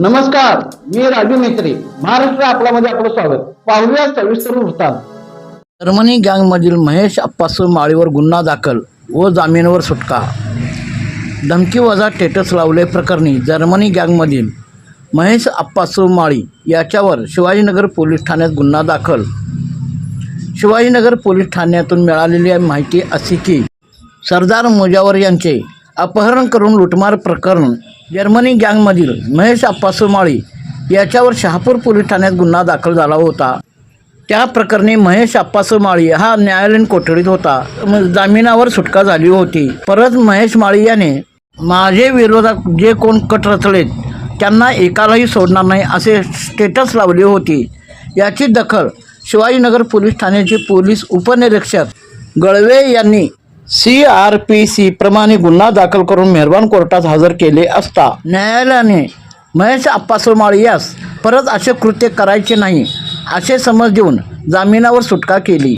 नमस्कार मी राजू मेत्री महाराष्ट्र आपल्यामध्ये आपलं स्वागत. पाहूया सविस्तर वृत्तांत. जर्मनी गँगमधील महेश अप्पासू माळीवर गुन्हा दाखल व जामीनवर सुटका. धमकी वजा टेटस लावले प्रकरणी जर्मनी गँगमधील महेश अप्पासू माळी याच्यावर शिवाजीनगर पोलीस ठाण्यात गुन्हा दाखल. शिवाजीनगर पोलीस ठाण्यातून मिळालेली माहिती अशी की सरदार मुजावर यांचे अपहरण करून लुटमार प्रकरण जर्मनी गँगमधील महेश अप्पासुमाळी याच्यावर शहापूर पोलीस ठाण्यात गुन्हा दाखल झाला होता. त्या प्रकरणी महेश अप्पासू माळी हा न्यायालयीन कोठडीत होता. जामिनावर सुटका झाली होती. परत महेश माळी याने माझे विरोधात जे कोण कट रचलेत त्यांना एकालाही सोडणार नाही असे स्टेटस लावले होते. याची दखल शिवाजीनगर पोलीस ठाण्याचे पोलीस उपनिरीक्षक गळवे यांनी सी आर पी सी प्रमाणे गुन्हा दाखल करून मेहरबान कोर्टात हजर केले असता न्यायालयाने महेश अप्पासोमाळ यास परत असे कृत्य करायचे नाही असे समज देऊन जामिनावर सुटका केली.